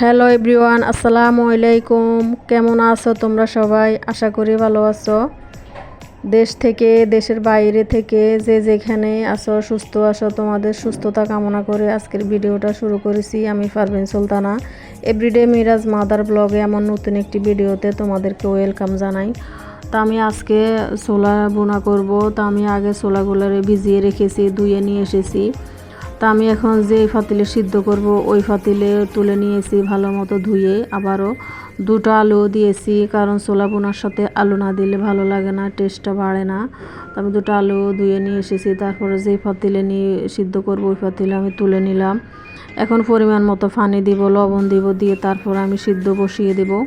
Hello everyone, আসসালামু আলাইকুম। কেমন আছো তোমরা সবাই? আশা করি ভালো আছো। দেশ থেকে, দেশের বাইরে থেকে যে যেখানে আছো, সুস্থ আছো, তোমাদের সুস্থতা কামনা করে আজকের ভিডিওটা শুরু করেছি আমি পারভিন সুলতানা। এভরিডে মিরাজ মাদার ব্লগে আমার নতুন একটি ভিডিওতে তোমাদেরকে ওয়েলকাম জানাই। তা আমি আজকে ছোলা বোনা করব। তা আমি আগে ছোলাগুলোরে ভিজিয়ে রেখেছি, ধুয়ে নিয়ে এসেছি। তা আমি এখন যে ফাতিলে সিদ্ধ করব, ওই ফাতিলে তুলে নিয়েছি ভালো মতো ধুয়ে আবারও। দুটো আলু দিয়েছি, কারণ ছোলা বোনার সাথে আলু না দিলে ভালো লাগে না টেস্টটা বাড়ে না। তো আমি দুটো আলু ধুয়ে নিয়ে এসেছি, তারপরে যেই ফাতিলে নিয়ে সিদ্ধ করব, ওই ফাতিলে আমি তুলে নিলাম। এখন পরিমাণ মতো পানি দিব, লবণ দিব, দিয়ে তারপর আমি সিদ্ধ বসিয়ে দেবো।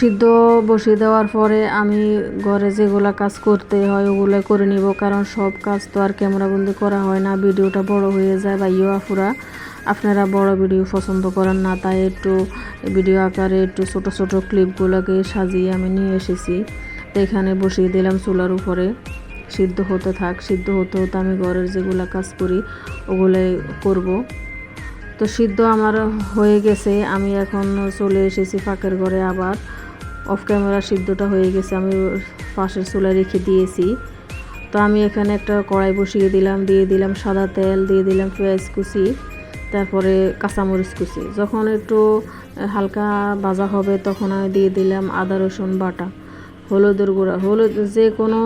সিদ্ধ বসিয়ে দেওয়ার পরে আমি ঘরে যেগুলো কাজ করতে হয় ওগুলো করে নিব, কারণ সব কাজ তো আর ক্যামেরা ক্যামেরাবন্দি করা হয় না। ভিডিওটা বড় হয়ে যায় বা ইয়ে আফুরা আপনারা বড় ভিডিও পছন্দ করেন না, তাই একটু ভিডিও আকারে একটু ছোট ছোট ক্লিপগুলোকে সাজিয়ে আমি নিয়ে এসেছি। তো এখানে বসিয়ে দিলাম চুলার উপরে। সিদ্ধ হতে থাক, সিদ্ধ হতে হতে আমি ঘরের যেগুলো কাজ করি ওগুলোই করব। তো সিদ্ধ আমার হয়ে গেছে, আমি এখন চলে এসেছি ফাঁকের ঘরে আবার। অফ ক্যামেরা সিদ্ধটা হয়ে গেছে, আমি পাশের চুলা রেখে দিয়েছি। তো আমি এখানে একটা কড়াই বসিয়ে দিলাম, দিয়ে দিলাম সাদা তেল, দিয়ে দিলাম পেঁয়াজ কুচি, তারপরে কাঁচামরিচ কুচি। যখন একটু হালকা ভাজা হবে, তখন আমি দিয়ে দিলাম আদা, রসুন, বাটা, হলুদের গুঁড়া। হলুদ, যে কোনো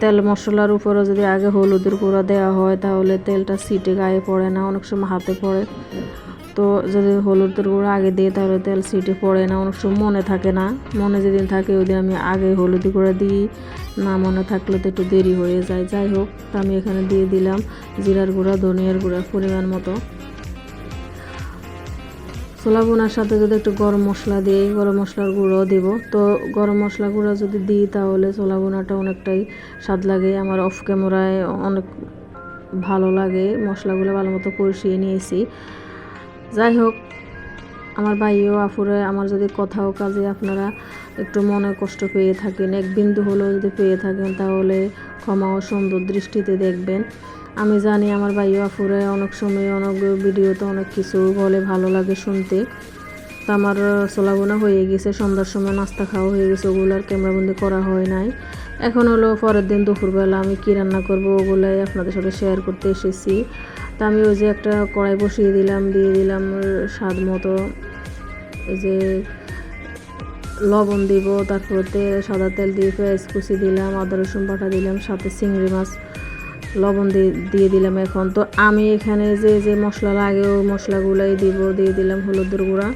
তেল মশলার উপরে যদি আগে হলুদের গুঁড়া দেওয়া হয়, তাহলে তেলটা সিটে গায়ে পড়ে না, অনেক সময় হাতে পড়ে। তো যদি হলুদের গুঁড়ো আগে দিই, তাহলে তেল সিটে পড়ে না। অনেক সময় মনে থাকে না। মনে যেদিন থাকে, ওই আমি আগে হলুদ গুঁড়া দিই। না মনে থাকলে তো একটু দেরি হয়ে যায়। যাই হোক, তো আমি এখানে দিয়ে দিলাম জিরার গুঁড়া, ধনিয়ার গুঁড়া পরিমাণ মতো। ছোলা বোনার সাথে যদি একটু গরম মশলা দিই, গরম মশলার গুঁড়ো দেব। তো গরম মশলা গুঁড়ো যদি দিই, তাহলে ছোলা বোনাটা অনেকটাই স্বাদ লাগে। আমার অফ ক্যামেরায় অনেক ভালো লাগে। মশলাগুলো ভালো মতো কষিয়ে নিয়েছি। যাই হোক, আমার ভাইও, আফুরে, আমার যদি কথাও কাজে আপনারা একটু মনে কষ্ট পেয়ে থাকেন, এক বিন্দু হলেও যদি পেয়ে থাকেন, তাহলে ক্ষমা ও সুন্দর দৃষ্টিতে দেখবেন। আমি জানি আমার ভাইও, আফুরে, অনেক সময় অনেক ভিডিওতে অনেক কিছু বলে ভালো লাগে শুনতে। তো আমার সোলাবোনা হয়ে গেছে, সন্ধ্যার সময় নাস্তা খাওয়া হয়ে গেছে, ওগুলো আর ক্যামেরাবন্দি করা হয় নাই। এখন হলো পরের দিন দুপুরবেলা আমি কী রান্না করব, ওগুলাই আপনাদের সাথে শেয়ার করতে এসেছি। তা আমি ওই যে একটা কড়াই বসিয়ে দিলাম, দিয়ে দিলাম স্বাদ মতো। এই যে লবণ দিব, তারপর তেল সাদা তেল দিয়ে পেঁয়াজ কুচি দিলাম, আদা রসুন বাটা দিলাম, সাথে চিংড়ি মাছ লবণ দিয়ে দিলাম এখন। তো আমি এখানে যে যে মশলা লাগে ওই মশলাগুলোই দিব, দিয়ে দিলাম হলুদের গুঁড়া।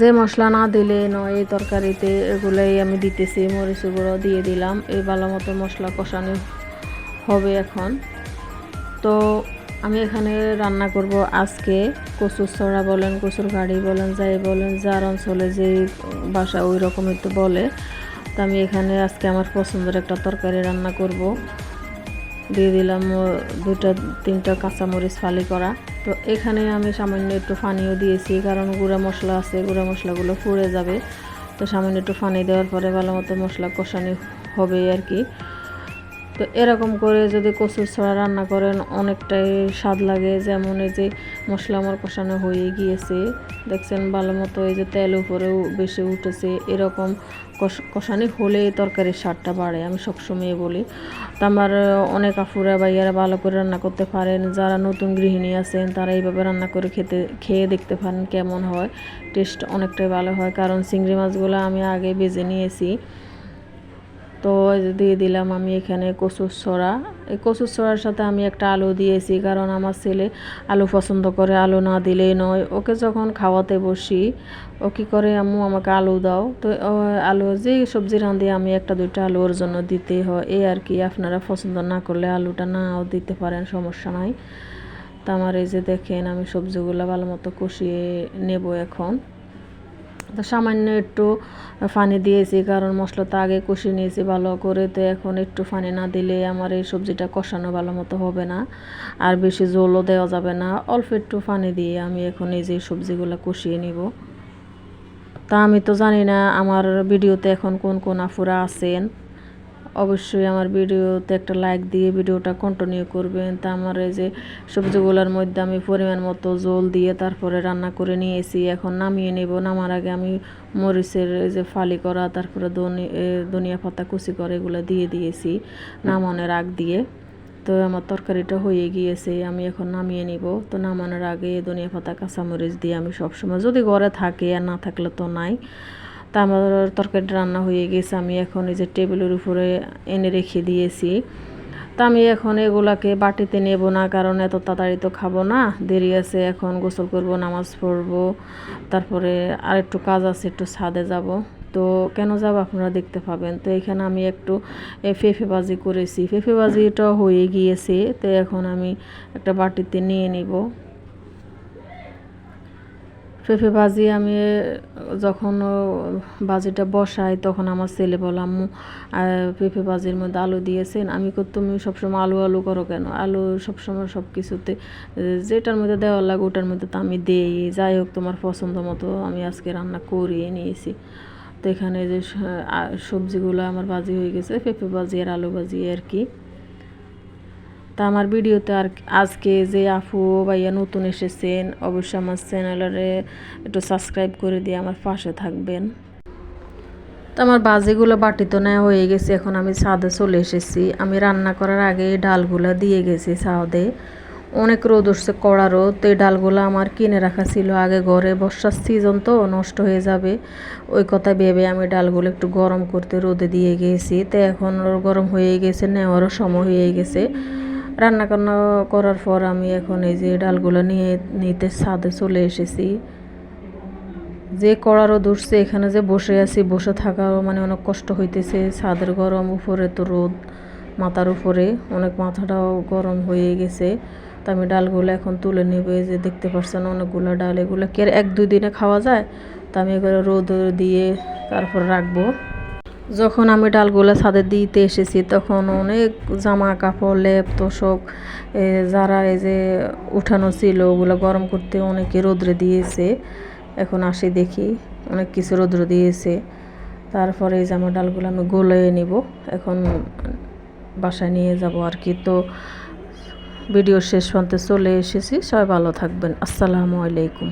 যে মশলা না দিলে নয় এই তরকারিতে, এগুলোই আমি দিতেছি মরিচ গুঁড়ো দিয়ে দিলাম। এই ভালো মতো মশলা কষানো হবে এখন। তো আমি এখানে রান্না করব আজকে। কচুর ছড়া বলেন, কচুর গাড়ি বলেন, যাই বলেন, যার অঞ্চলে যেই বাসা ওই রকমের তো বলে। তো আমি এখানে আজকে আমার পছন্দের একটা তরকারি রান্না করব। দিয়ে দিলাম দুটা তিনটা কাঁচামরিচ ফালি করা। তো এখানে আমি সামান্য একটু পানিও দিয়েছি, কারণ গুঁড়া মশলা আছে, গুঁড়া মশলাগুলো পুড়ে যাবে। তো সামান্য একটু পানি দেওয়ার পরে ভালো মতো মশলা কষানি হবে আর কি। তো এরকম করে যদি কচুর ছড়া রান্না করেন, অনেকটাই স্বাদ লাগে। যেমন এই যে মশলা আমার কষানো হয়ে গিয়েছে, দেখছেন ভালো মতো এই যে তেল উপরেও বেশি উঠেছে। এরকম কষানি হলে তরকারির স্বাদটা বাড়ে, আমি সবসময় বলি। তো আমার অনেক আফুরা ভাইয়ারা ভালো করে রান্না করতে পারেন। যারা নতুন গৃহিণী আছেন, তারা এইভাবে রান্না করে খেতে, খেয়ে দেখতে পারেন কেমন হয়। টেস্ট অনেকটাই ভালো হয়, কারণ চিংড়ি মাছগুলো আমি আগে বেজে নিয়েছি। তো দিয়ে দিলাম আমি এখানে কচুর ছড়া এই কচুর ছড়ার সাথে আমি একটা আলু দিয়েছি, কারণ আমার ছেলে আলু পছন্দ করে আলু না দিলেই নয়। ওকে যখন খাওয়াতে বসি, ও কী করে, আম্মু, আমাকে আলু দাও। তো আলু, যে সবজি রাঁধি, আমি একটা, দুইটা আলু ওর জন্য দিতে হয়। এই আর কি, আপনারা পছন্দ না করলে আলুটা নাও দিতে পারেন, সমস্যা নাই। তা আমার এই যে দেখেন, আমি সবজিগুলো ভালো মতো কষিয়ে নেব এখন। তো সামান্য একটু পানি দিয়েছি, কারণ মশলা তো আগে কষিয়ে নিয়েছি ভালো করে, তো এখন একটু পানি না দিলে আমার এই সবজিটা কষানো ভালো মতো হবে না, আর বেশি জলও দেওয়া যাবে না। অল্প একটু পানি দিয়ে আমি এখন এই যে সবজিগুলো কষিয়ে নিব। তা আমি তো জানি না আমার ভিডিওতে এখন কোন কোন আফুরা আছেন। অবশ্যই আমার ভিডিওতে একটা লাইক দিয়ে ভিডিওটা কন্টিনিউ করবেন। তা আমার এই যে সবজিগুলোর মধ্যে আমি পরিমাণ মতো জল দিয়ে তারপরে রান্না করে নিয়েছি। এখন নামিয়ে নেব। নামার আগে আমি মরিচের এই যে ফালি করা, তারপরে ধনি ধনিয়া পাতা, কুচি করে এগুলো দিয়ে দিয়েছি নামানোর আগ দিয়ে। তো আমার তরকারিটা হয়ে গিয়েছে, আমি এখন নামিয়ে নিব। তো নামানোর আগে ধনিয়া পাতা, কাঁচামরিচ দিয়ে আমি সবসময় যদি ঘরে থাকে আর না থাকলে তো নাই। তা আমার তরকারিটা রান্না হয়ে গেছে, আমি এখন এই যে টেবিলের উপরে এনে রেখে দিয়েছি। তা আমি এখন এগুলাকে বাটিতে নেব না, কারণ এত তাড়াতাড়ি তো খাব না, দেরি আছে, এখন গোসল করব, নামাজ পড়ব, তারপরে আর একটু কাজ আছে, একটু ছাদে যাব। তো কেন যাব আপনারা দেখতে পাবেন। তো এখানে আমি একটু পেঁপে করেছি। ভাজিটা হয়ে গিয়েছে, তো এখন আমি একটা বাটিতে নিয়ে নিব। পেঁপে ভাজি, আমি যখন ভাজিটা বসাই, তখন আমার ছেলে বলে, আম্মু পেঁপে ভাজির মধ্যে আলু দিয়েছেন। আমি তুমি সবসময় আলু আলু করো কেন? আলু সবসময় সব কিছুতে যেটার মধ্যে দেওয়া লাগে, ওটার মধ্যে তো আমি দেই। যাই হোক, তোমার পছন্দ মতো আমি আজকে রান্না করিয়ে নিয়েছি। তো এখানে যে সবজিগুলো আমার ভাজি হয়ে গেছে পেঁপে ভাজি আর আলু ভাজি আর কি। তা আমার ভিডিওতে আর আজকে যে আফু ভাইয়া নতুন এসেছেন, অবশ্যই আমার চ্যানেলের একটু সাবস্ক্রাইব করে দিয়ে আমার পাশে থাকবেন। তো আমার বাজিগুলো বাটিতে নেওয়া হয়ে গেছে, এখন আমি ছাদে চলে এসেছি। আমি রান্না করার আগে এই ডালগুলো দিয়ে গেছি ছাদে। অনেক রোদ উঠছে, কড়া রোদ, তো এই ডালগুলো আমার কিনে রাখা ছিল আগে ঘরে। বর্ষার সিজন তো, নষ্ট হয়ে যাবে। ওই কথা ভেবে আমি ডালগুলো একটু গরম করতে রোদে দিয়ে গেছি। তো এখন গরম হয়ে গেছে, নেওয়ারও সময় হয়ে গেছে। রান্না টান্না করার পর আমি এখন এই যে ডালগুলো নিয়ে নিতে ছাদে চলে এসেছি। যে কড়া রোদ উঠছে, এখানে যে বসে আছি, বসে থাকারও মানে অনেক কষ্ট হইতেছে। ছাদের গরম উপরে তো রোদ, মাথার উপরে অনেক মাথাটাও গরম হয়ে গেছে। তো আমি ডালগুলো এখন তুলে নেব, এই যে দেখতে পাচ্ছেন অনেকগুলো ডাল। এগুলো কে এক দুই দিনে খাওয়া যায়? তো আমি এগুলো রোদ দিয়ে তারপর রাখব। যখন আমি ডালগুলো ছাদে দিতে এসেছি, তখন অনেক জামা কাপড় লেপ, তোষক যারা এই যে উঠানো ছিল, ওগুলো গরম করতে অনেকে রোদ্রে দিয়েছে। এখন আসি দেখি, অনেক কিছু রোদ্র দিয়েছে। তারপরে এই জামা ডালগুলো আমি গলিয়ে নিব, এখন বাসায় নিয়ে যাব আর কি। তো ভিডিও শেষ পর্যন্ত চলে এসেছি, সবাই ভালো থাকবেন। আসসালামু আলাইকুম।